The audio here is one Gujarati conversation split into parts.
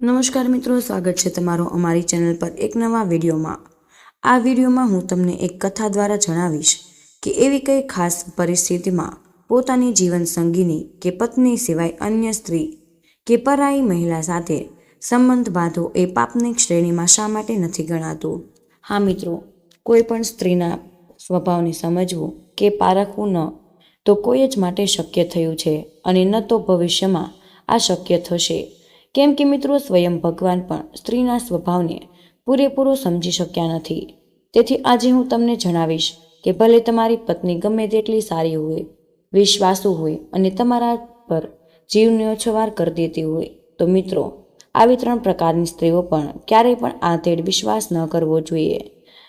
નમસ્કાર મિત્રો, સ્વાગત છે તમારું અમારી ચેનલ પર એક નવા વિડીયોમાં. આ વિડીયોમાં હું તમને એક કથા દ્વારા જણાવીશ કે એવી કઈ ખાસ પરિસ્થિતિમાં પોતાની જીવન સંગીની કે પત્ની સિવાય અન્ય સ્ત્રી કે પરાઈ મહિલા સાથે સંબંધ બાંધવો એ પાપની શ્રેણીમાં શા માટે નથી ગણાતું? હા મિત્રો, કોઈ પણ સ્ત્રીના સ્વભાવને સમજવું કે પારખવું ન, તો કોઈ જ માટે શક્ય થયું છે અને ન તો ભવિષ્યમાં આ શક્ય થશે. કેમ કે મિત્રો સ્વયં ભગવાન પણ સ્ત્રીના સ્વભાવને પૂરેપૂરો સમજી શક્યા નથી. તેથી આજે હું તમને જણાવીશ કે ભલે તમારી પત્ની ગમે તેટલી સારી હોય, વિશ્વાસુ હોય અને તમારા પર જીવને ઓછવાર કરી દેતી હોય, તો મિત્રો, આવી ત્રણ પ્રકારની સ્ત્રીઓ પણ ક્યારેય પણ આધેડ વિશ્વાસ ન કરવો જોઈએ.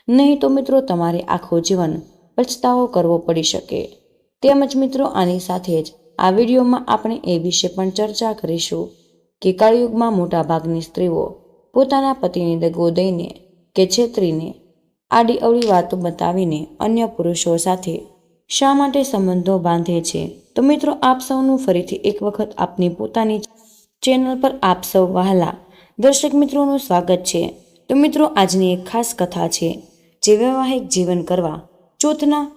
નહીં તો મિત્રો તમારે આખું જીવન પછતાવો કરવો પડી શકે. તેમજ મિત્રો આની સાથે જ આ વિડીયોમાં આપણે એ વિશે પણ ચર્ચા કરીશું. કે કળિયુગમાં મોટાભાગની સ્ત્રીઓ પોતાના પતિને દગો દઈને કે છેતરીને આડી અવળી વાતો બતાવીને અન્ય પુરુષો સાથે શા માટે સંબંધો બાંધે છે? તો મિત્રો, આપ સૌનું ફરીથી એક વખત આપની પોતાની ચેનલ પર આપ સૌ વહાલા દર્શક મિત્રોનું સ્વાગત છે. તો મિત્રો, આજની એક ખાસ કથા છે જે વૈવાહિક જીવન કરવા, ચોથના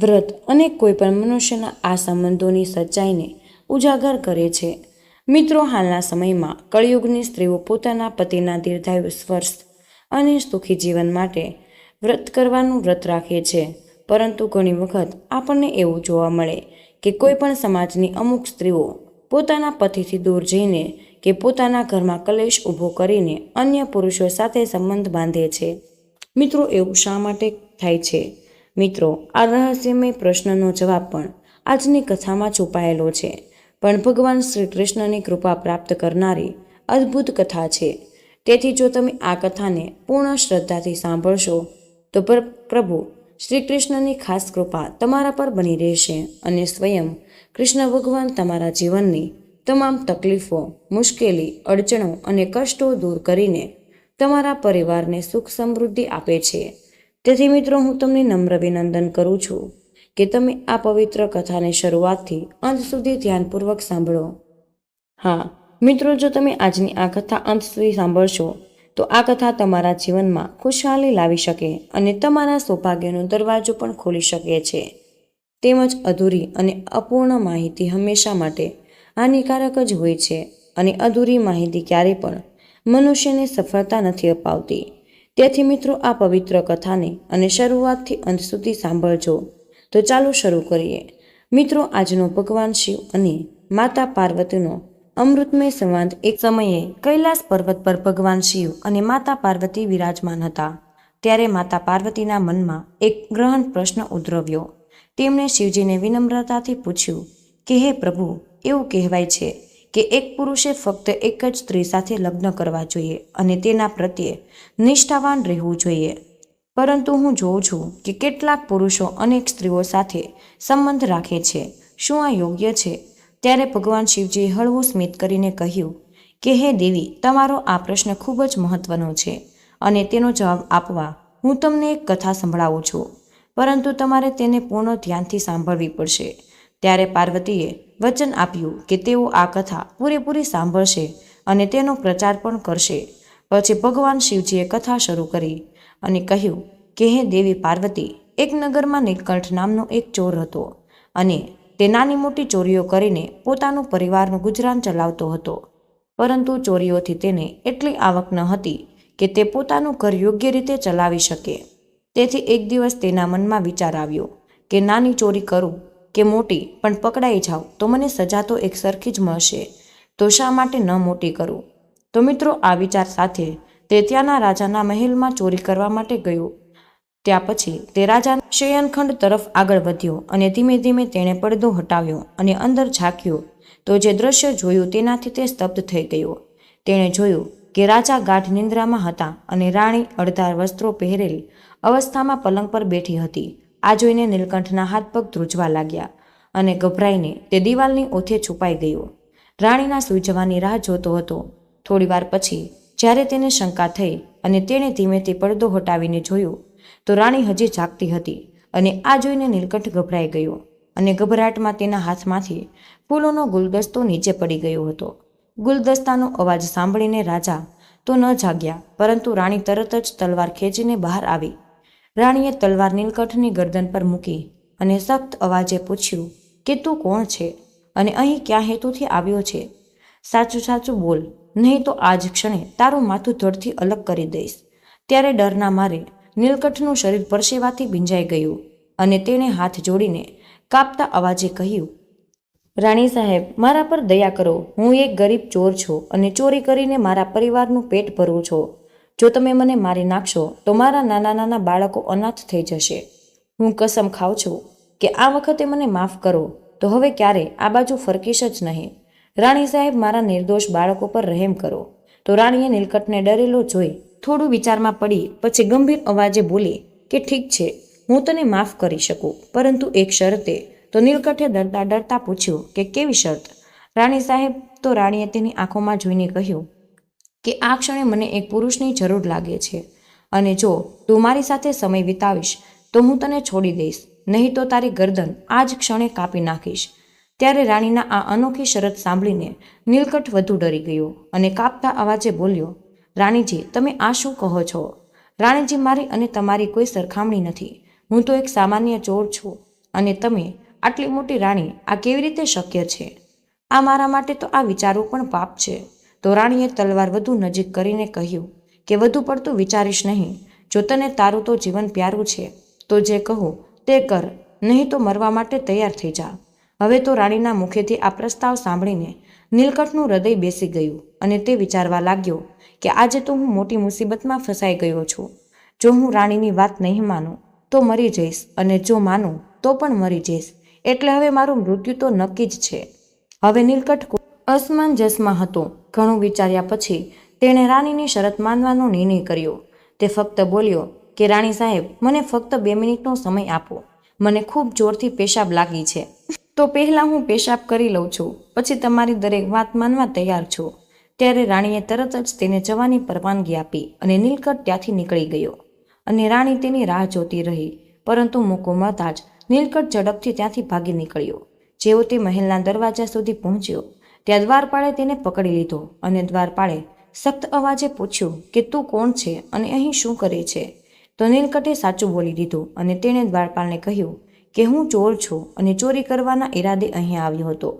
વ્રત અને કોઈપણ મનુષ્યના આ સંબંધોની સચ્ચાઈને ઉજાગર કરે છે. મિત્રો, હાલના સમયમાં કળિયુગની સ્ત્રીઓ પોતાના પતિના દીર્ઘાયુ સ્વર્થ અને સુખી જીવન માટે વ્રત કરવાનું વ્રત રાખે છે. પરંતુ ઘણી વખત આપણને એવું જોવા મળે કે કોઈ પણ સમાજની અમુક સ્ત્રીઓ પોતાના પતિથી દૂર જઈને કે પોતાના ઘરમાં કલેશ ઊભો કરીને અન્ય પુરુષો સાથે સંબંધ બાંધે છે. મિત્રો, એવું શા માટે થાય છે? મિત્રો, આ રહસ્યમય પ્રશ્નનો જવાબ પણ આજની કથામાં છુપાયેલો છે. પણ ભગવાન શ્રી કૃષ્ણની કૃપા પ્રાપ્ત કરનારી અદ્ભુત કથા છે. તેથી જો તમે આ કથાને પૂર્ણ શ્રદ્ધાથી સાંભળશો, તો પર- પ્રભુ શ્રી કૃષ્ણની ખાસ કૃપા તમારા પર બની રહેશે અને સ્વયં કૃષ્ણ ભગવાન તમારા જીવનની તમામ તકલીફો, મુશ્કેલી, અડચણો અને કષ્ટો દૂર કરીને તમારા પરિવારને સુખ સમૃદ્ધિ આપે છે. તેથી મિત્રો, હું તમને નમ્ર વિનંદન કરું છું. કે તમે આ પવિત્ર કથાને શરૂઆતથી અંત સુધી ધ્યાનપૂર્વક સાંભળો. હા, મિત્રો, જો તમે આજની આ કથા અંત સુધી સાંભળશો, તો આ કથા તમારા જીવનમાં ખુશહાલી લાવી શકે અને તમારા સૌભાગ્યનો દરવાજો પણ ખોલી શકે છે. તેમજ અધૂરી અને અપૂર્ણ માહિતી હંમેશા માટે હાનિકારક જ હોય છે અને અધૂરી માહિતી ક્યારેય પણ મનુષ્યને સફળતા નથી અપાવતી. તેથી મિત્રો, આ પવિત્ર કથાને અને શરૂઆતથી અંત સુધી સાંભળજો. તો ચાલો શરૂ કરીએ. મિત્રો, આજનો ભગવાન શિવ અને માતા પાર્વતીનો અમૃતમય સંવાદ એક સમયે કૈલાસ પર્વત પર ભગવાન શિવ અને માતા પાર્વતી વિરાજમાન હતા. ત્યારે માતા પાર્વતીના મનમાં એક ગ્રહણ પ્રશ્ન ઉદ્ભવ્યો તેમણે શિવજીને વિનમ્રતાથી પૂછ્યું કે, હે પ્રભુ, એવું કહેવાય છે કે એક પુરુષે ફક્ત એક જ સ્ત્રી સાથે લગ્ન કરવા જોઈએ અને તેના પ્રત્યે નિષ્ઠાવાન રહેવું જોઈએ. પરંતુ હું જોઉં છું કે કેટલાક પુરુષો અનેક સ્ત્રીઓ સાથે સંબંધ રાખે છે. શું આ યોગ્ય છે? ત્યારે ભગવાન શિવજીએ હળવું સ્મિત કરીને કહ્યું કે, હે દેવી, તમારો આ પ્રશ્ન ખૂબ જ મહત્વનો છે અને તેનો જવાબ આપવા હું તમને એક કથા સંભળાવું છું. પરંતુ તમારે તેને પૂર્ણ ધ્યાનથી સાંભળવી પડશે. ત્યારે પાર્વતીએ વચન આપ્યું કે તેઓ આ કથા પૂરેપૂરી સાંભળશે અને તેનો પ્રચાર પણ કરશે. પછી ભગવાન શિવજીએ કથા શરૂ કરી અને કહ્યું કે હે દેવી પાર્વતી, એક નગરમાં નીલકંઠ નામનો એક ચોર હતો અને તે નાની મોટી ચોરીઓ કરીને પોતાનું પરિવારનું ગુજરાન ચલાવતો હતો. પરંતુ ચોરીઓથી તેને એટલી આવક ન હતી કે તે પોતાનું ઘર યોગ્ય રીતે ચલાવી શકે. તેથી એક દિવસ તેના મનમાં વિચાર આવ્યો કે, નાની ચોરી કરું કે મોટી, પણ પકડાઈ જાઉં, તો મને સજા તો એક સરખી જ મળશે. તો શા માટે ન મોટી કરું? તો મિત્રો, આ વિચાર સાથે તે ત્યાંના રાજાના મહેલમાં ચોરી કરવા માટે ગયો. ત્યાં પછી તે રાજા શયનખંડ તરફ આગળ વધ્યો અને ધીમે ધીમે તેણે પડદો હટાવ્યો અને અંદર ઝાંક્યો. તો જે દ્રશ્ય જોયું તેનાથી તે સ્તબ્ધ થઈ ગયો. તેણે જોયું કે રાજા ગાઢ નિંદ્રામાં હતા અને રાણી અડધાર વસ્ત્રો પહેરેલ અવસ્થામાં પલંગ પર બેઠી હતી. આ જોઈને નીલકંઠના હાથ પગ ધ્રુજવા લાગ્યા અને ગભરાઈને તે દિવાલની ઓથે છુપાઈ ગયો. રાણીના સૂઈ જવાની રાહ જોતો હતો. થોડીવાર પછી જ્યારે તેને શંકા થઈ અને તેણે ધીમેથી પડદો હટાવીને જોયું, તો રાણી હજી જાગતી હતી અને આ જોઈને નીલકંઠ ગભરાઈ ગયો અને ગભરાટમાં તેના હાથમાંથી ફૂલોનો ગુલદસ્તો નીચે પડી ગયો હતો. ગુલદસ્તાનો અવાજ સાંભળીને રાજા તો ન જાગ્યા, પરંતુ રાણી તરત જ તલવાર ખેંચીને બહાર આવી. રાણીએ તલવાર નીલકંઠની ગરદન પર મૂકી અને સખ્ત અવાજે પૂછ્યું, કે તું કોણ છે? અને અહીં ક્યાં હેતુથી આવ્યો છે? સાચું સાચું બોલ. નહીં તો આજ ક્ષણે તારું માથું ધડથી અલગ કરી દઈશ. ત્યારે ડરના મારે નીલકંઠનું શરીર પરસેવાથી ભીંજાઈ ગયું અને તેણે હાથ જોડીને કાપતા અવાજે કહ્યું, રાણી સાહેબ, મારા પર દયા કરો. હું એક ગરીબ ચોર છું અને ચોરી કરીને મારા પરિવારનું પેટ ભરું છું. જો તમે મને મારી નાખશો, તો મારા નાના નાના બાળકો અનાથ થઈ જશે. હું કસમ ખાઉં છું કે આ વખતે મને માફ કરો. તો હવે ક્યારે? આ બાજુ ફરકીશ જ નહીં. રાણી સાહેબ, મારા નિર્દોષ બાળકો પર રહેમ કરો. તો રાણીએ નીલકંઠને ડરેલો જોઈ થોડું વિચારમાં પડી, પછી ગંભીર અવાજે બોલી, કે ઠીક છે, હું તને માફ કરી શકું, પરંતુ એક શરતે. તો નીલકંઠે ડરતા ડરતા પૂછ્યું કે કેવી શરત? રાણી સાહેબ તો રાણીએ તેની આંખોમાં જોઈને કહ્યું કે આ ક્ષણે મને એક પુરુષની જરૂર લાગે છે. અને જો તું મારી સાથે સમય વિતાવીશ, તો હું તને છોડી દઈશ, નહીં તો તારી ગરદન આ જ ક્ષણે કાપી નાખીશ. ત્યારે રાણીના આ અનોખી શરત સાંભળીને નીલકંઠ વધુ ડરી ગયો અને કાપતા અવાજે બોલ્યો, રાણીજી, તમે આ શું કહો છો? રાણીજી મારી અને તમારી કોઈ સરખામણી નથી. હું તો એક સામાન્ય ચોર છું અને તમે આટલી મોટી રાણી આ કેવી રીતે શક્ય છે? આ મારા માટે તો આ વિચારવું પણ પાપ છે. તો રાણીએ તલવાર વધુ નજીક કરીને કહ્યું, કે વધુ પડતું વિચારીશ નહીં. જો તને તારું તો જીવન પ્યારું છે, તો જે કહું તે કર, નહીં તો મરવા માટે તૈયાર થઈ જા. હવે તો રાણીના મુખેથી આ પ્રસ્તાવ સાંભળીને નીલકંઠનું હૃદય બેસી ગયું અને તે વિચારવા લાગ્યો કે આજે તો હું મોટી મુસીબતમાં ફસાઈ ગયો છું. જો હું રાણીની વાત નહીં માનું, તો મરી જઈશ અને જો માનું, તો પણ મરી જઈશ. એટલે હવે મારું મૃત્યુ તો નક્કી જ છે. હવે નીલકંઠ અસમંજસમાં હતો. ઘણું વિચાર્યા પછી તેણે રાણીની શરત માનવાનો નિર્ણય કર્યો. તે ફક્ત બોલ્યો કે, રાણી સાહેબ, મને ફક્ત બે મિનિટનો સમય આપો. મને ખૂબ જોરથી પેશાબ લાગી છે. તો પહેલાં હું પેશાબ કરી લઉં છું, પછી તમારી દરેક વાત માનવા તૈયાર છું. ત્યારે રાણીએ તરત જ તેને જવાની પરવાનગી આપી અને નીલકંઠ ત્યાંથી નીકળી ગયો. અને રાણી તેની રાહ જોતી રહી, પરંતુ મોકો મળતા જ નીલકંઠ ઝડપથી ત્યાંથી ભાગી નીકળ્યો. જેવો તે મહેલના દરવાજા સુધી પહોંચ્યો, ત્યાં દ્વારપાળે તેને પકડી લીધો અને દ્વારપાળે સખ્ત અવાજે પૂછ્યું કે તું કોણ છે અને અહીં શું કરે છે? તો નીલકંઠે સાચું બોલી દીધું અને તેણે દ્વારપાળને કહ્યું કે હું ચોર છું અને ચોરી કરવાના ઈરાદે અહીં આવ્યો હતો.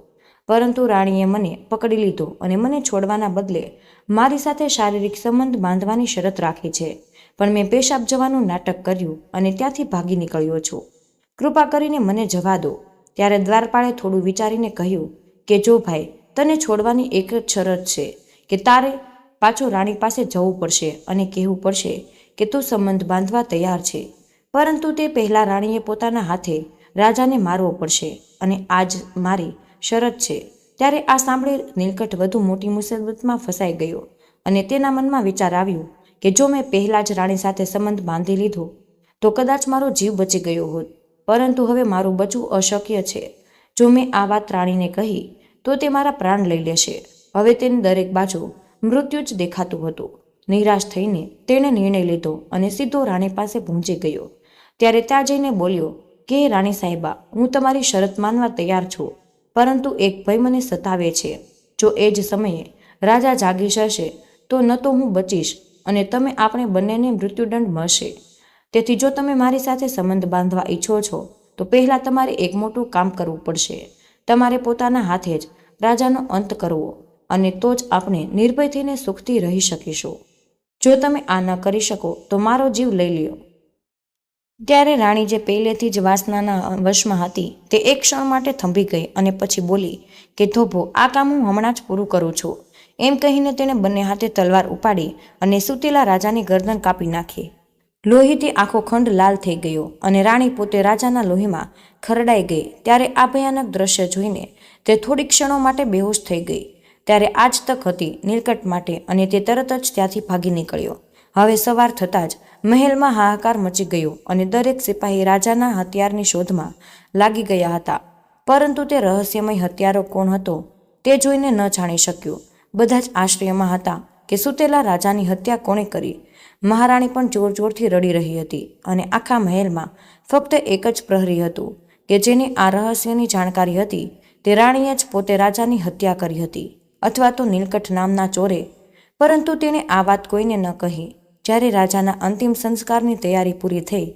પરંતુ રાણીએ મને પકડી લીધો અને મને છોડવાના બદલે મારી સાથે શારીરિક સંબંધ બાંધવાની શરત રાખી છે. પણ મેં પેશાબ જવાનું નાટક કર્યું અને ત્યાંથી ભાગી નીકળ્યો છું. કૃપા કરીને મને જવા દો. ત્યારે દ્વારપાળે થોડું વિચારીને કહ્યું કે, જો ભાઈ, તને છોડવાની એક જ શરત છે કે તારે પાછો રાણી પાસે જવું પડશે અને કહેવું પડશે કે તું સંબંધ બાંધવા તૈયાર છે. પરંતુ તે પહેલાં રાણીએ પોતાના હાથે રાજાને મારવો પડશે અને આજ મારી શરત છે. ત્યારે આ સાંભળી નીલકંઠ વધુ મોટી મુસીબતમાં ફસાઈ ગયો અને તેના મનમાં વિચાર આવ્યો કે જો મેં પહેલાં જ રાણી સાથે સંબંધ બાંધી લીધો, તો કદાચ મારો જીવ બચી ગયો હોત. પરંતુ હવે મારું બચવું અશક્ય છે. જો મેં આ વાત રાણીને કહી, તો તે મારા પ્રાણ લઈ લેશે. હવે તેની દરેક બાજુ મૃત્યુ જ દેખાતું હતું. નિરાશ થઈને તેણે નિર્ણય લીધો અને સીધો રાણી પાસે પહોંચી ગયો. ત્યારે ત્યાં જઈને બોલ્યો, કે રાણી સાહેબા, હું તમારી શરત માનવા તૈયાર છું, પરંતુ એક ભય મને સતાવે છે. જો એ જ સમયે રાજા જાગી જશે તો ન તો હું બચીશ અને તમે આપણે બંનેને મૃત્યુદંડ મળશે. તેથી જો તમે મારી સાથે સંબંધ બાંધવા ઈચ્છો છો, તો પહેલાં તમારે એક મોટું કામ કરવું પડશે. તમારે પોતાના હાથે જ રાજાનો અંત કરવો અને તો જ આપણે નિર્ભય થઈને સુખથી રહી શકીશું. જો તમે આ ન કરી શકો, તો મારો જીવ લઈ લ્યો. ત્યારે રાણી જે પહેલેથી જ વાસનાના વશમાં હતી, તે એક ક્ષણ માટે થંભી ગઈ અને પછી બોલી કે, ધોભો, આ કામ હું હમણાં જ પૂરું કરું છું. એમ કહીને તેણે બંને હાથે તલવાર ઉપાડી અને સૂતેલા રાજાની ગરદન કાપી નાખી. લોહીથી આખો ખંડ લાલ થઈ ગયો અને રાણી પોતે રાજાના લોહીમાં ખરડાઈ ગઈ. ત્યારે આ ભયાનક દ્રશ્ય જોઈને તે થોડી ક્ષણો માટે બેહોશ થઈ ગઈ. ત્યારે આજ તક હતી નીલકંઠ માટે અને તે તરત જ ત્યાંથી ભાગી નીકળ્યો. હવે સવાર થતાં જ મહેલમાં હાહાકાર મચી ગયો અને દરેક સિપાહી રાજાના હથિયારની શોધમાં લાગી ગયા હતા. પરંતુ તે રહસ્યમય હથિયારો કોણ હતો તે જોઈને ન જાણી શક્યું. બધા જ આશ્ચર્યમાં હતા કે સુતેલા રાજાની હત્યા કોણે કરી. મહારાણી પણ જોર જોરથી રડી રહી હતી અને આખા મહેલમાં ફક્ત એક જ પ્રહરી હતું કે જેને આ રહસ્યની જાણકારી હતી તે રાણીએ જ પોતે રાજાની હત્યા કરી હતી અથવા તો નીલકંઠ નામના ચોરે. પરંતુ તેણે આ વાત કોઈને ન કહી. જ્યારે રાજાના અંતિમ સંસ્કારની તૈયારી પૂરી થઈ,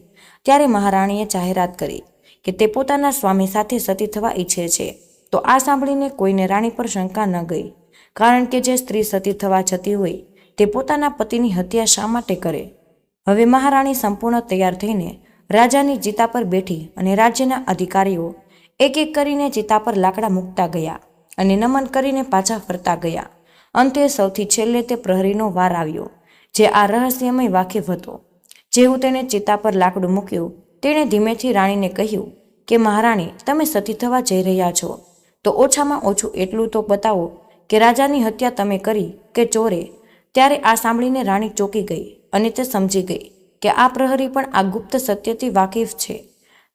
ત્યારે મહારાણીએ જાહેરાત કરી કે તે પોતાના સ્વામી સાથે સતી થવા ઈચ્છે છે. તો આ સાંભળીને કોઈને રાણી પર શંકા ન ગઈ, કારણ કે જે સ્ત્રી સતી થવા જતી હોય, તે પોતાના પતિની હત્યા શા માટે કરે? હવે મહારાણી સંપૂર્ણ તૈયાર થઈને રાજાની ચિતા પર બેઠી અને રાજ્યના અધિકારીઓ એક એક કરીને ચિતા પર લાકડા મૂકતા ગયા અને નમન કરીને પાછા ફરતા ગયા. અંતે સૌથી છેલ્લે તે પ્રહરીનો વાર આવ્યો. જે આ રહસ્યમય વાકેફ હતો જેવું તેણે ચિતા પર લાકડું મૂક્યું, તેણે ધીમેથી રાણીને કહ્યું કે, મહારાણી, તમે સતી થવા જઈ રહ્યા છો. તો ઓછામાં ઓછું એટલું તો બતાવો કે રાજાની હત્યા તમે કરી કે ચોરે. ત્યારે આ સાંભળીને રાણી ચોંકી ગઈ અને તે સમજી ગઈ કે આ પ્રહરી પણ આ ગુપ્ત સત્યથી વાકેફ છે.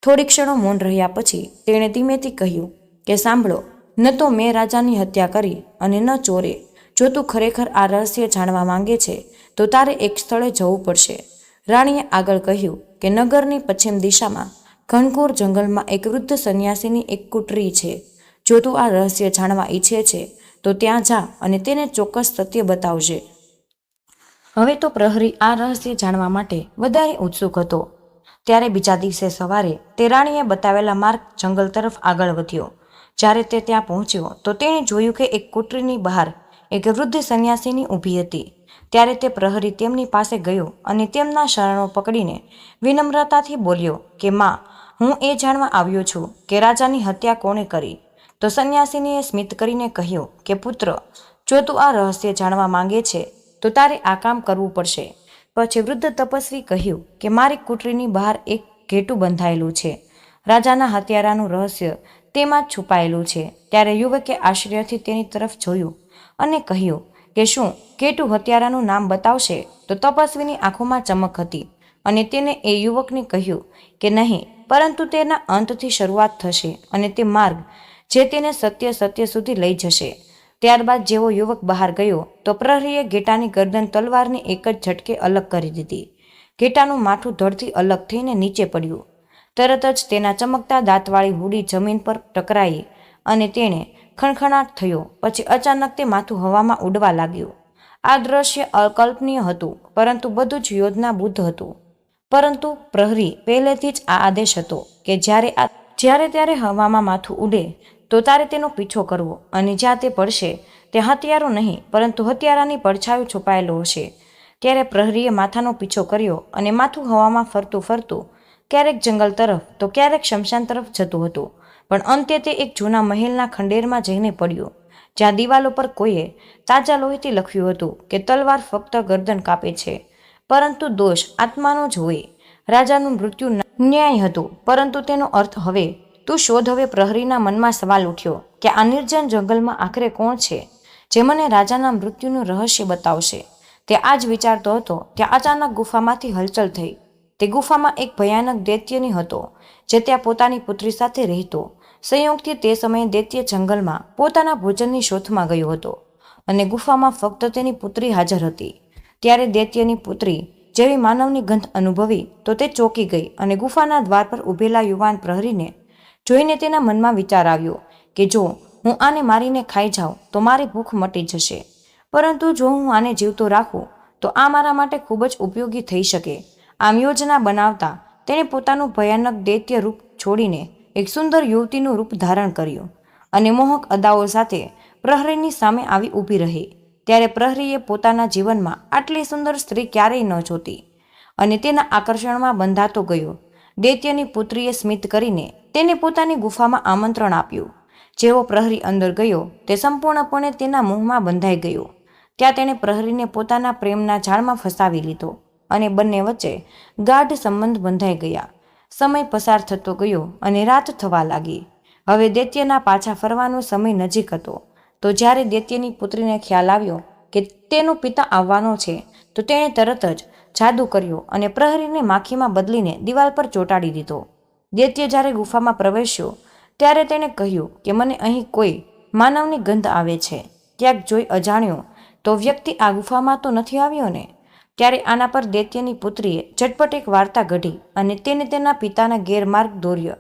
થોડી ક્ષણો મૌન રહ્યા પછી તેણે ધીમેથી કહ્યું કે, સાંભળો, ન તો મેં રાજાની હત્યા કરી અને ન ચોરે. જો તું ખરેખર આ રહસ્ય જાણવા માંગે છે, તો તારે એક સ્થળે જવું પડશે. રાણીએ આગળ કહ્યું કે નગરની પશ્ચિમ દિશામાં ઘનઘોર જંગલમાં એક વૃદ્ધ સંન્યાસીની એક કુટરી છે. જો તું આ રહસ્ય જાણવા ઈચ્છે છે, તો ત્યાં જા અને તેને ચોક્કસ સત્ય બતાવજે. હવે તો પ્રહરી આ રહસ્ય જાણવા માટે વધારે ઉત્સુક હતો. ત્યારે બીજા દિવસે સવારે તે રાણીએ બતાવેલા માર્ગ જંગલ તરફ આગળ વધ્યો. જ્યારે તે ત્યાં પહોંચ્યો, તો તેણે જોયું કે એક કુટરીની બહાર એક વૃદ્ધ સંન્યાસીની ઊભી હતી. ત્યારે તે પ્રહરી તેમની પાસે ગયો અને તેમના શરણો પકડીને વિનમ્રતાથી બોલ્યો કે, માં, હું એ જાણવા આવ્યો છું કે રાજાની હત્યા કોણે કરી? તો સંન્યાસીનીએ સ્મિત કરીને કહ્યું કે, પુત્ર, જો તું આ રહસ્ય જાણવા માંગે છે, તો તારે આ કામ કરવું પડશે. પછી વૃદ્ધ તપસ્વી કહ્યું કે, મારી કુટરીની બહાર એક ઘેટું બંધાયેલું છે. રાજાના હત્યારાનું રહસ્ય તેમાં છુપાયેલું છે. ત્યારે યુવકે આશ્ચર્યથી તેની તરફ જોયું અને કહ્યું કે શું ઘેટું હત્યારાનું નામ બતાવશે? તો તપસ્વીની આંખોમાં ચમક હતી અને તેને એ યુવકને કહ્યું કે નહીં, પરંતુ તેના અંતથી શરૂઆત થશે અને તે માર્ગ જે તેને સત્ય સત્ય સુધી લઈ જશે. ત્યારબાદ જેવો યુવક બહાર ગયો, તો પ્રહરીએ ઘેટાની ગરદન તલવારની એક જ ઝટકે અલગ કરી દીધી. ઘેટાનું માથું ધડથી અલગ થઈને નીચે પડ્યું. તરત જ તેના ચમકતા દાંતવાળી હુડી જમીન પર ટકરાઈ અને તેણે ખણખણાટ થયો. પછી અચાનક તે માથું હવામાં ઉડવા લાગ્યું. આ દ્રશ્ય અકલ્પનીય હતું, પરંતુ બધું જ યોજના બુદ્ધ હતું. પરંતુ પ્રહરી પહેલેથી જ આ આદેશ હતો કે જ્યારે આ જ્યારે ત્યારે હવામાં માથું ઉડે, તો તારે તેનો પીછો કરવો અને જ્યાં તે પડશે, તે હથિયારો નહીં, પરંતુ હથિયારાની પડછાયો છુપાયેલો હશે. ત્યારે પ્રહરીએ માથાનો પીછો કર્યો અને માથું હવામાં ફરતું ફરતું ક્યારેક જંગલ તરફ તો ક્યારેક શમશાન તરફ જતું હતું. પણ અંતે તે એક જૂના મહેલના ખંડેરમાં જઈને પડ્યો. જ્યાં દિવાલો પર કોઈએ તાજા લોહીથી લખ્યું હતું કે તલવાર ફક્ત ગરદન કાપે છે. પરંતુ દોષ આત્માનો જ હોય. રાજાનું મૃત્યુ ન્યાય હતું. પરંતુ તેનો અર્થ હવે, તું શોધ હવે પ્રહરીના મનમાં સવાલ ઉઠ્યો કે આ નિર્જન જંગલમાં આખરે કોણ છે, જે મને રાજાના મૃત્યુનું રહસ્ય બતાવશે? તે આ જ વિચારતો હતો. ત્યાં અચાનક ગુફામાંથી હલચલ થઈ. તે ગુફામાં એક ભયાનક દૈત્યની હતો, જે ત્યાં પોતાની પુત્રી સાથે રહેતો. સંયોગથી તે સમયે દૈત્ય જંગલમાં પોતાના ભોજનની શોધમાં ગયો હતો અને ગુફામાં ફક્ત તેની પુત્રી હાજર હતી. ત્યારે દૈત્યની પુત્રી જેવી માનવની ગંધ અનુભવી તો તે ચોંકી ગઈ અને ગુફાના દ્વાર પર ઊભેલા યુવાન પ્રહરીને જોઈને તેના મનમાં વિચાર આવ્યો કે જો હું આને મારીને ખાઈ જાઉં તો મારી ભૂખ મટી જશે. પરંતુ જો હું આને જીવતો રાખું તો આ મારા માટે ખૂબ જ ઉપયોગી થઈ શકે. આમ યોજના બનાવતા તેણે પોતાનું ભયાનક દૈત્ય રૂપ છોડીને એક સુંદર યુવતીનું રૂપ ધારણ કર્યું અને મોહક અદાઓ સાથે પ્રહરીની સામે આવી ઊભી રહી. ત્યારે પ્રહરીએ પોતાના જીવનમાં આટલી સુંદર સ્ત્રી ક્યારેય ન જોતી અને તેના આકર્ષણમાં બંધાતો ગયો. દૈત્યની પુત્રીએ સ્મિત કરીને તેને પોતાની ગુફામાં આમંત્રણ આપ્યું. જેવો પ્રહરી અંદર ગયો, તે સંપૂર્ણપણે તેના મોહમાં બંધાઈ ગયો. ત્યાં તેણે પ્રહરીને પોતાના પ્રેમના જાળમાં ફસાવી લીધો. અને બંને વચ્ચે ગાઢ સંબંધ બંધાઈ ગયા. સમય પસાર થતો ગયો અને રાત થવા લાગી. હવે દૈત્યના પાછા ફરવાનો સમય નજીક હતો. તો જ્યારે દૈત્યની પુત્રીને ખ્યાલ આવ્યો કે તેનો પિતા આવવાનો છે, તો તેણે તરત જ જાદુ કર્યો અને પ્રહરીને માખીમાં બદલીને દિવાલ પર ચોંટાડી દીધો. દૈત્ય જ્યારે ગુફામાં પ્રવેશ્યો, ત્યારે તેણે કહ્યું કે મને અહીં કોઈ માનવની ગંધ આવે છે. ક્યાંક જોઈ અજાણ્યો. તો વ્યક્તિ આ ગુફામાં તો નથી આવ્યો ને? ત્યારે આના પર દૈત્યની પુત્રીએ ઝટપટ એક વાર્તા ઘડી અને તેને તેના પિતાના ગેરમાર્ગ દોર્યો.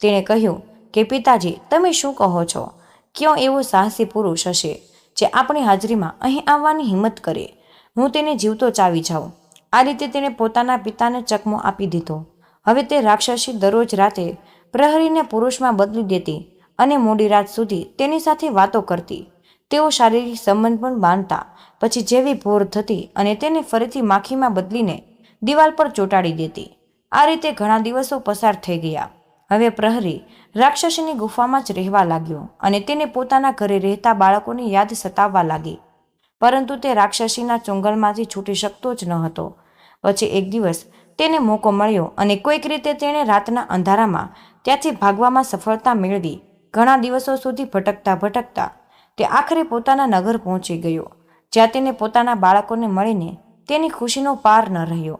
તેણે કહ્યું કે, પિતાજી, તમે શું કહો છો? ક્યો એવો સાહસી પુરુષ હશે જે આપણી હાજરીમાં અહીં આવવાની હિંમત કરે? હું તેને જીવતો ચાવી જાઉં. આ રીતે તેણે પોતાના પિતાને ચકમો આપી દીધો. હવે તે રાક્ષસી દરરોજ રાતે પ્રહરીને પુરુષમાં બદલી દેતી અને મોડી રાત સુધી તેની સાથે વાતો કરતી. તેઓ શારીરિક સંબંધ પણ બાંધતા. પછી જેવી ભોર થતી અને તેને ફરીથી માખીમાં બદલીને દિવાલ પર ચોંટાડી દેતી. આ રીતે ઘણા દિવસો પસાર થઈ ગયા. હવે પ્રહરી રાક્ષસીની ગુફામાં જ રહેવા લાગ્યો અને તેને પોતાના ઘરે રહેતા બાળકોની યાદ સતાવવા લાગી. પરંતુ તે રાક્ષસીના ચુંગલમાંથી છૂટી શકતો જ ન હતો. પછી એક દિવસ તેને મોકો મળ્યો અને કોઈક રીતે તેણે રાતના અંધારામાં ત્યાંથી ભાગવામાં સફળતા મેળવી. ઘણા દિવસો સુધી ભટકતા ભટકતા તે આખરે પોતાના નગર પહોંચી ગયો. જ્યાં તેને પોતાના બાળકોને મળીને તેની ખુશીનો પાર ન રહ્યો.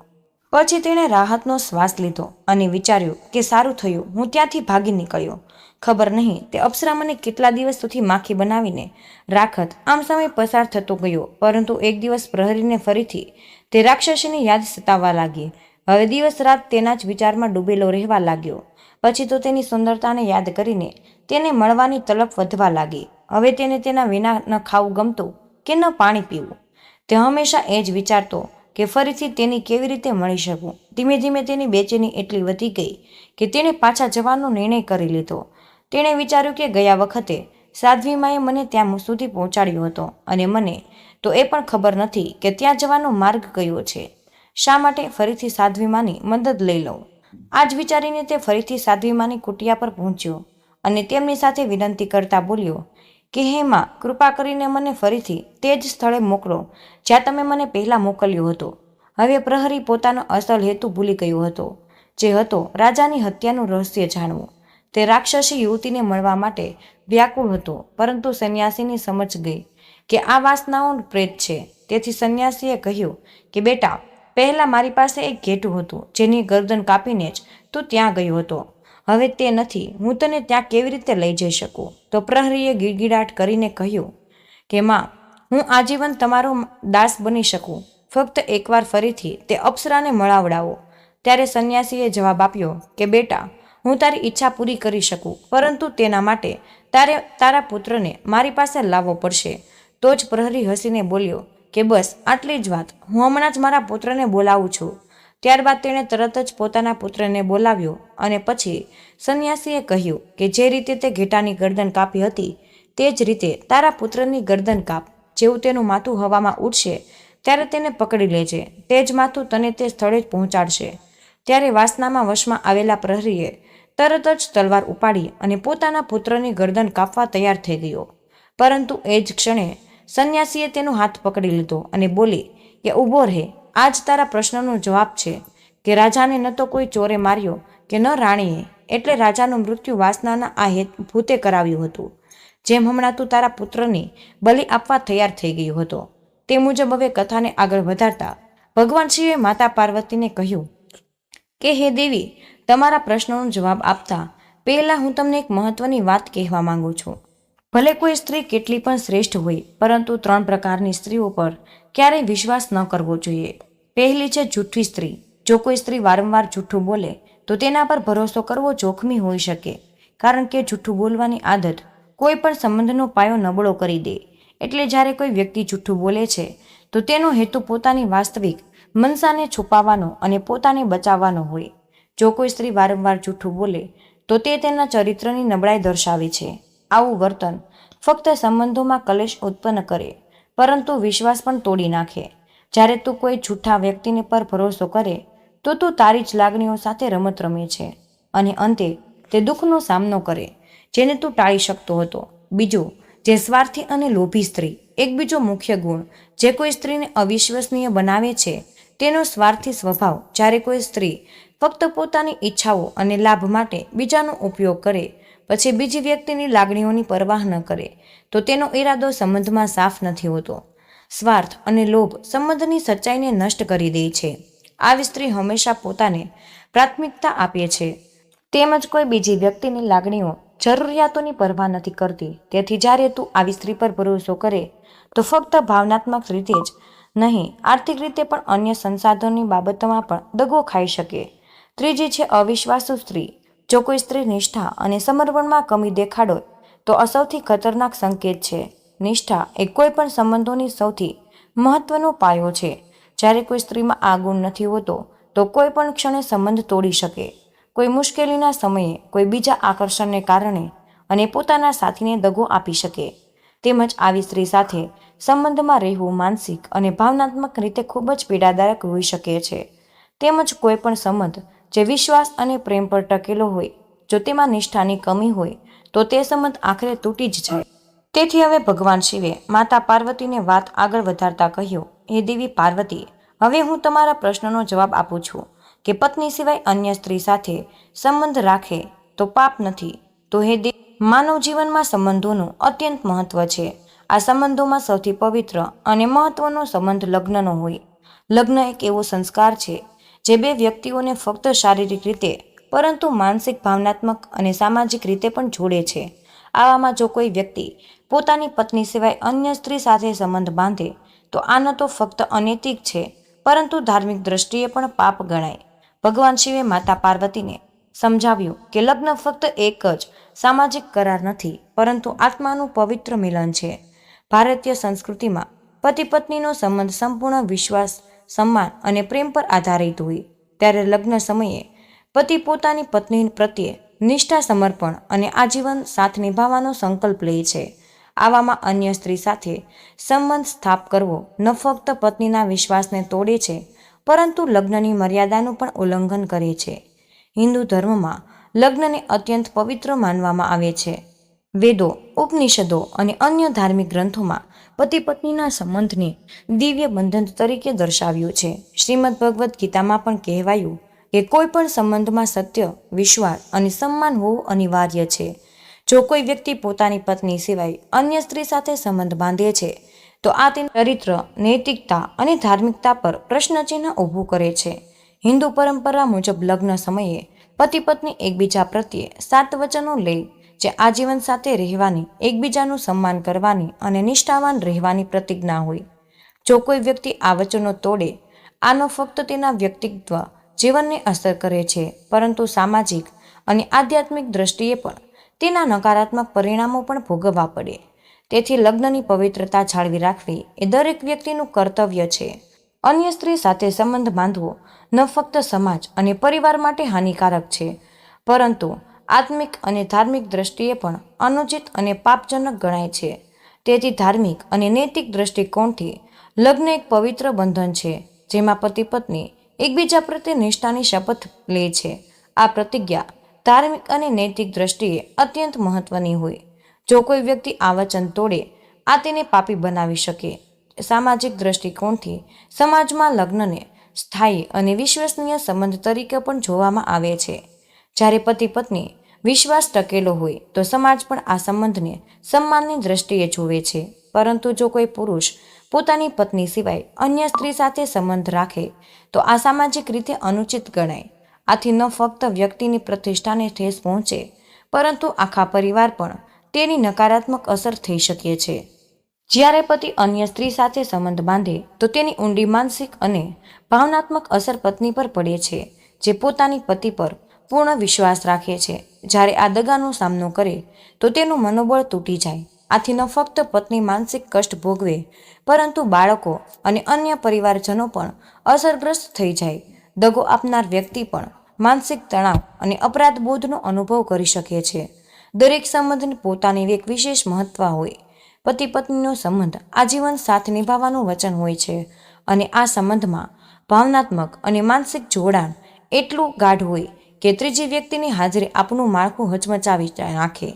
પછી તેણે રાહતનો શ્વાસ લીધો અને વિચાર્યું કે સારું થયું, હું ત્યાંથી ભાગી નીકળ્યો. ખબર નહીં, તે અપ્સરા મને કેટલા દિવસ સુધી માખી બનાવીને રાખત. આમ સમય પસાર થતો ગયો, પરંતુ એક દિવસ પ્રહરીને ફરીથી તે રાક્ષસીની યાદ સતાવવા લાગી. હવે દિવસ રાત તેના જ વિચારમાં ડૂબેલો રહેવા લાગ્યો. પછી તો તેની સુંદરતાને યાદ કરીને તેને મળવાની તલપ વધવા લાગી. હવે તેને તેના વિના ન ખાવું ગમતું કે ન પાણી પીવું. તે હંમેશા એ જ વિચારતો કે ફરીથી તેની કેવી રીતે મળી શકું. ધીમે ધીમે તેની બેચેની એટલી વધી ગઈ કે તેણે પાછા જવાનો નિર્ણય કરી લીધો. તેણે વિચાર્યું કે ગયા વખતે સાધ્વીમાએ મને ત્યાં સુધી પહોંચાડ્યો હતો અને મને તો એ પણ ખબર નથી કે ત્યાં જવાનો માર્ગ કયો છે. શા માટે ફરીથી સાધ્વીમાની મદદ લઈ લઉં? આ જ વિચારીને તે ફરીથી સાધ્વીમાની કુટિયા પર પહોંચ્યો અને તેમની સાથે વિનંતી કરતા બોલ્યો કે હે માં, કૃપા કરીને મને ફરીથી તે જ સ્થળે મોકલો, જ્યાં તમે મને પહેલાં મોકલ્યો હતો. હવે પ્રહરી પોતાનો અસલ હેતુ ભૂલી ગયો હતો, જે હતો રાજાની હત્યાનું રહસ્ય જાણવું. તે રાક્ષસી યુવતીને મળવા માટે વ્યાકુળ હતો, પરંતુ સંન્યાસીની સમજ ગઈ કે આ વાસનાઓ પ્રેત છે. તેથી સંન્યાસીએ કહ્યું કે, બેટા, પહેલાં મારી પાસે એક ઘેટું હતું, જેની ગરદન કાપીને જ તું ત્યાં ગયો હતો. હવે તે નથી. હું તને ત્યાં કેવી રીતે લઈ જઈ શકું? તો પ્રહરીએ ગીડગીડાટ કરીને કહ્યું કે, માં, હું આજીવન તમારો દાસ બની શકું. ફક્ત એકવાર ફરીથી તે અપ્સરાને મળાવડાવો. ત્યારે સંન્યાસીએ જવાબ આપ્યો કે, બેટા, હું તારી ઈચ્છા પૂરી કરી શકું, પરંતુ તેના માટે તારે, તારા પુત્રને મારી પાસે લાવવો પડશે. તો જ પ્રહરી હસીને બોલ્યો કે, બસ, આટલી જ વાત. હું હમણાં જ મારા પુત્રને બોલાવું છું. ત્યારબાદ તેણે તરત જ પોતાના પુત્રને બોલાવ્યો અને પછી સંન્યાસીએ કહ્યું કે જે રીતે તે ઘેટાની ગરદન કાપી હતી, તે જ રીતે તારા પુત્રની ગરદન કાપ. જેવું તેનું માથું હવામાં ઉડશે, ત્યારે તેને પકડી લેજે. તે જ માથું તને તે સ્થળે જ પહોંચાડશે. ત્યારે વાસનામાં વશમાં આવેલા પ્રહરીએ તરત જ તલવાર ઉપાડી અને પોતાના પુત્રની ગરદન કાપવા તૈયાર થઈ ગયો. પરંતુ એ જ ક્ષણે સંન્યાસીએ તેનો હાથ પકડી લીધો અને બોલી કે ઊભો રહે. આ જ તારા પ્રશ્નનો જવાબ છે કે રાજાને ન તો કોઈ ચોરે માર્યો કે ન રાણીએ, એટલે રાજાનું મૃત્યુ વાસનાના આ હેત ભૂતે કરાવ્યું હતું. જેમ હમણાં તું તારા પુત્રની બલિ આપવા તૈયાર થઈ ગયો હતો, તે મુજબ હવે કથાને આગળ વધારતા ભગવાન શિવે માતા પાર્વતીને કહ્યું, કે હે દેવી, તમારા પ્રશ્નોનો જવાબ આપતા પહેલાં હું તમને એક મહત્વની વાત કહેવા માંગુ છું. ભલે કોઈ સ્ત્રી કેટલી પણ શ્રેષ્ઠ હોય, પરંતુ ત્રણ પ્રકારની સ્ત્રીઓ પર ક્યારેય વિશ્વાસ ન કરવો જોઈએ. પહેલી છે જૂઠી સ્ત્રી. જો કોઈ સ્ત્રી વારંવાર જૂઠું બોલે, તો તેના પર ભરોસો કરવો જોખમી હોઈ શકે. કારણ કે જૂઠું બોલવાની આદત કોઈ પણ સંબંધનો પાયો નબળો કરી દે. એટલે જ્યારે કોઈ વ્યક્તિ જૂઠું બોલે છે, તો તેનો હેતુ પોતાની વાસ્તવિક મનસાને છુપાવવાનો અને પોતાને બચાવવાનો હોય. જો કોઈ સ્ત્રી વારંવાર જૂઠું બોલે, તો તે તેના ચરિત્રની નબળાઈ દર્શાવે છે. આવું વર્તન ફક્ત સંબંધોમાં કલેશ ઉત્પન્ન કરે, પરંતુ વિશ્વાસ પણ તોડી નાખે. જ્યારે તું કોઈ જૂઠા વ્યક્તિને પર ભરોસો કરે, તો તું તારી જ લાગણીઓ સાથે રમત રમે છે અને અંતે તે દુઃખનો સામનો કરે, જેને તું ટાળી શકતો હતો. બીજું, જે સ્વાર્થી અને લોભી સ્ત્રી એક બીજો મુખ્ય ગુણ, જે કોઈ સ્ત્રીને અવિશ્વસનીય બનાવે છે, તેનો સ્વાર્થી સ્વભાવ, જ્યારે કોઈ સ્ત્રી ફક્ત પોતાની ઈચ્છાઓ અને લાભ માટે બીજાનો ઉપયોગ કરે, પછી બીજી વ્યક્તિની લાગણીઓની પરવાહ ન કરે, તો તેનો ઈરાદો સંબંધમાં સાફ નથી હોતો. સ્વાર્થ અને લોભ સંબંધની સચ્ચાઈને નષ્ટ કરી દે છે. આવી સ્ત્રી હંમેશા પોતાને પ્રાથમિકતા આપે છે. તેમજ કોઈ બીજી વ્યક્તિની લાગણીઓ, જરૂરિયાતોની પરવા નથી કરતી. તેથી જ્યારે તું આવી સ્ત્રી પર ભરોસો કરે, તો ફક્ત ભાવનાત્મક રીતે જ નહીં, આર્થિક રીતે પણ અન્ય સંસાધનોની બાબતોમાં પણ દગો ખાઈ શકે. ત્રીજી છે અવિશ્વાસુ સ્ત્રી. જો કોઈ સ્ત્રી નિષ્ઠા અને સમર્પણમાં કમી દેખાડો તો અસૌથી ખતરનાક સંકેત છે. નિષ્ઠા એ કોઈ પણ સંબંધોની સૌથી મહત્વનો પાયો છે. જ્યારે કોઈ સ્ત્રીમાં આ ગુણ નથી હોતો, તો કોઈ પણ ક્ષણે સંબંધ તોડી શકે. કોઈ મુશ્કેલીના સમયે કોઈ બીજા આકર્ષણને કારણે અને પોતાના સાથીને દગો આપી શકે. તેમજ આવી સ્ત્રી સાથે સંબંધમાં રહેવું માનસિક અને ભાવનાત્મક રીતે ખૂબ જ પીડાદાયક હોઈ શકે છે. તેમજ કોઈ પણ સંબંધ જે વિશ્વાસ અને પ્રેમ પર ટકેલો હોય, જો તેમાં નિષ્ઠાની કમી હોય, તો તે સંબંધ આખરે તૂટી જ જાય. તેથી હવે ભગવાન શિવે માતા પાર્વતીને વાત આગળ વધારતા કહ્યું, હે દેવી પાર્વતી, હવે હું તમારા પ્રશ્નનો જવાબ આપું છું કે પત્ની સિવાય અન્ય સ્ત્રી સાથે સંબંધ રાખે તો પાપ નથી, તો હે દેવ માનવ જીવનમાં સંબંધોનું અત્યંત મહત્વ છે. આ સંબંધોમાં સૌથી પવિત્ર અને મહત્વનો સંબંધ લગ્નનો હોય. લગ્ન એક એવો સંસ્કાર છે જે બે વ્યક્તિઓને ફક્ત શારીરિક રીતે, પરંતુ માનસિક, ભાવનાત્મક અને સામાજિક રીતે પણ જોડે છે. આવામાં જો કોઈ વ્યક્તિ પોતાની પત્ની સિવાય અન્ય સ્ત્રી સાથે સંબંધ બાંધે, તો આ ન તો ફક્ત અનૈતિક છે, પરંતુ ધાર્મિક દ્રષ્ટિએ પણ પાપ ગણાય. ભગવાન શિવે માતા પાર્વતીને સમજાવ્યું કે લગ્ન ફક્ત એક જ સામાજિક કરાર નથી, પરંતુ આત્માનું પવિત્ર મિલન છે. ભારતીય સંસ્કૃતિમાં પતિ પત્નીનો સંબંધ સંપૂર્ણ વિશ્વાસ, સન્માન અને પ્રેમ પર આધારિત હોય, ત્યારે લગ્ન સમયે પતિ પોતાની પત્ની પ્રત્યે નિષ્ઠા સમર્પણ અને આજીવન સાથ નિભાવવાનો સંકલ્પ લે છે. આવામાં અન્ય સ્ત્રી સાથે સંબંધ સ્થાપ કરવો ન ફક્ત પત્નીના વિશ્વાસને તોડે છે, પરંતુ લગ્નની મર્યાદાનું પણ ઉલ્લંઘન કરે છે. હિન્દુ ધર્મમાં લગ્નને અત્યંત પવિત્ર માનવામાં આવે છે. વેદો, ઉપનિષદો અને અન્ય ધાર્મિક ગ્રંથોમાં પતિ પત્નીના સંબંધને દિવ્ય બંધન તરીકે દર્શાવ્યું છે. શ્રીમદ ભગવદ્ ગીતામાં પણ કહેવાયું કે કોઈ પણ સંબંધમાં સત્ય, વિશ્વાસ અને સન્માન હોવું અનિવાર્ય છે. જો કોઈ વ્યક્તિ પોતાની પત્ની સિવાય અન્ય સ્ત્રી સાથે સંબંધ બાંધે છે, તો આ તેના ચરિત્ર, નૈતિકતા અને ધાર્મિકતા પર પ્રશ્નચિહ્ન ઊભું કરે છે. હિન્દુ પરંપરા મુજબ લગ્ન સમયે પતિ પત્ની એકબીજા પ્રત્યે સાત વચનો લે જે આજીવન સાથે રહેવાની, એકબીજાનું સન્માન કરવાની અને નિષ્ઠાવાન રહેવાની પ્રતિજ્ઞા હોય. જો કોઈ વ્યક્તિ આ વચનો તોડે, આનો ફક્ત તેના વ્યક્તિત્વ, જીવનને અસર કરે છે, પરંતુ સામાજિક અને આધ્યાત્મિક દ્રષ્ટિએ પણ તેના નકારાત્મક પરિણામો પણ ભોગવવા પડે. તેથી લગ્નની પવિત્રતા જાળવી રાખવી એ દરેક વ્યક્તિનું કર્તવ્ય છે. અન્ય સ્ત્રી સાથે સંબંધ બાંધવો ન ફક્ત સમાજ અને પરિવાર માટે હાનિકારક છે. પરંતુ આત્મિક અને ધાર્મિક દ્રષ્ટિએ પણ અનુચિત અને પાપજનક ગણાય છે. તેથી ધાર્મિક અને નૈતિક દ્રષ્ટિકોણથી લગ્ન એક પવિત્ર બંધન છે, જેમાં પતિ પત્ની એકબીજા પ્રત્યે નિષ્ઠાની શપથ લે છે. આ પ્રતિજ્ઞા ધાર્મિક અને નૈતિક દ્રષ્ટિએ અત્યંત મહત્વની હોય. જો કોઈ વ્યક્તિ આ વચન તોડે, આ તેને પાપી બનાવી શકે. સામાજિક દ્રષ્ટિકોણથી સમાજમાં લગ્નને સ્થાયી અને વિશ્વસનીય સંબંધ તરીકે પણ જોવામાં આવે છે. જ્યારે પતિ પત્ની વિશ્વાસ ટકેલો હોય, તો સમાજ પણ આ સંબંધને સન્માનની દ્રષ્ટિએ જુએ છે. પરંતુ જો કોઈ પુરુષ પોતાની પત્ની સિવાય અન્ય સ્ત્રી સાથે સંબંધ રાખે, તો આ સામાજિક રીતે અનુચિત ગણાય. આથી ન ફક્ત વ્યક્તિની પ્રતિષ્ઠાને ઠેસ પહોંચે, પરંતુ આખા પરિવાર પણ તેની નકારાત્મક અસર થઈ શકે છે. જ્યારે પતિ અન્ય સ્ત્રી સાથે સંબંધ બાંધે, તો તેની ઊંડી માનસિક અને ભાવનાત્મક અસર પત્ની પર પડે છે, જે પોતાની પતિ પર પૂર્ણ વિશ્વાસ રાખે છે. જ્યારે આ દગાનો સામનો કરે, તો તેનું મનોબળ તૂટી જાય. આથી ન ફક્ત પત્ની માનસિક કષ્ટ ભોગવે, પરંતુ બાળકો અને અન્ય પરિવારજનો પણ અસરગ્રસ્ત થઈ જાય. દગો આપનાર વ્યક્તિ પણ માનસિક તણાવ અને અપરાધ બોધનો અનુભવ કરી શકે છે. દરેક સંબંધને પોતાની એક વિશેષ મહત્વ હોય. પતિ પત્નીનો સંબંધ આજીવન સાથ નિભાવવાનું વચન હોય છે અને આ સંબંધમાં ભાવનાત્મક અને માનસિક જોડાણ એટલું ગાઢ હોય કે ત્રીજી વ્યક્તિની હાજરી આપનું માળખું હચમચાવી નાખે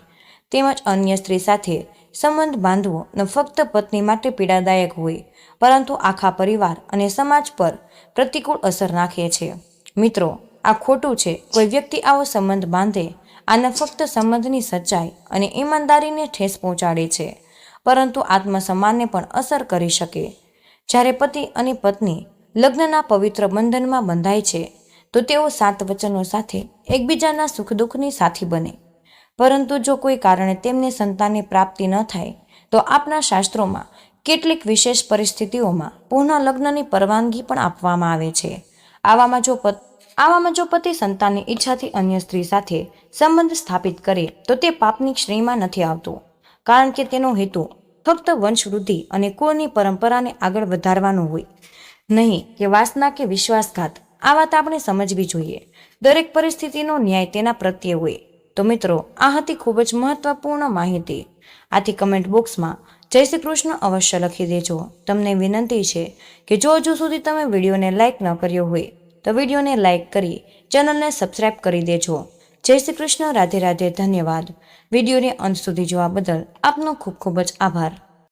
તેમજ અન્ય સ્ત્રી સાથે સંબંધ બાંધવો ન ફક્ત પત્ની માટે પીડાદાયક હોય, પરંતુ આખા પરિવાર અને સમાજ પર પ્રતિકૂળ અસર નાખે છે. મિત્રો, આ ખોટું છે. કોઈ વ્યક્તિ આવો સંબંધ બાંધે, આને ફક્ત સંબંધની સચ્ચાઈ અને ઈમાનદારીને ઠેસ પહોંચાડે છે, પરંતુ આત્મસન્માનને પણ અસર કરી શકે. જ્યારે પતિ અને પત્ની લગ્નના પવિત્ર બંધનમાં બંધાય છે, તો તેઓ સાત વચનો સાથે એકબીજાના સુખ દુઃખની સાથી બને. પરંતુ જો કોઈ કારણે તેમને સંતાનની પ્રાપ્તિ ન થાય, તો આપણા શાસ્ત્રોમાં કેટલીક વિશેષ પરિસ્થિતિઓમાં પુનઃ લગ્નની પરવાનગી પણ આપવામાં આવે છે. આવામાં જો પત, આવામાં જો પતિ સંતાનની ઈચ્છાથી અન્ય સ્ત્રી સાથે સંબંધ સ્થાપિત કરે, તો તે પાપની શ્રેણીમાં નથી આવતું. કારણ કે તેનો હેતુ ફક્ત વંશવૃદ્ધિ અને કુળની પરંપરાને આગળ વધારવાનો હોય. નહીં કે વાસના કે વિશ્વાસઘાત, આ વાત આપણે સમજવી જોઈએ. દરેક પરિસ્થિતિનો ન્યાય તેના પ્રત્યે હોય. તો મિત્રો, આ હતી ખૂબ જ મહત્વપૂર્ણ માહિતી. આથી કમેન્ટ બોક્સમાં જય શ્રી કૃષ્ણ અવશ્ય લખી દેજો. તમને વિનંતી છે કે જો હજુ સુધી તમે વિડીયોને લાઇક ન કર્યો હોય, તો વિડીયોને લાઇક કરી ચેનલને સબસ્ક્રાઇબ કરી દેજો. જય શ્રી કૃષ્ણ, રાધે રાધે, ધન્યવાદ. વિડીયોને અંત સુધી જોવા બદલ આપનો ખૂબ ખૂબ જ આભાર.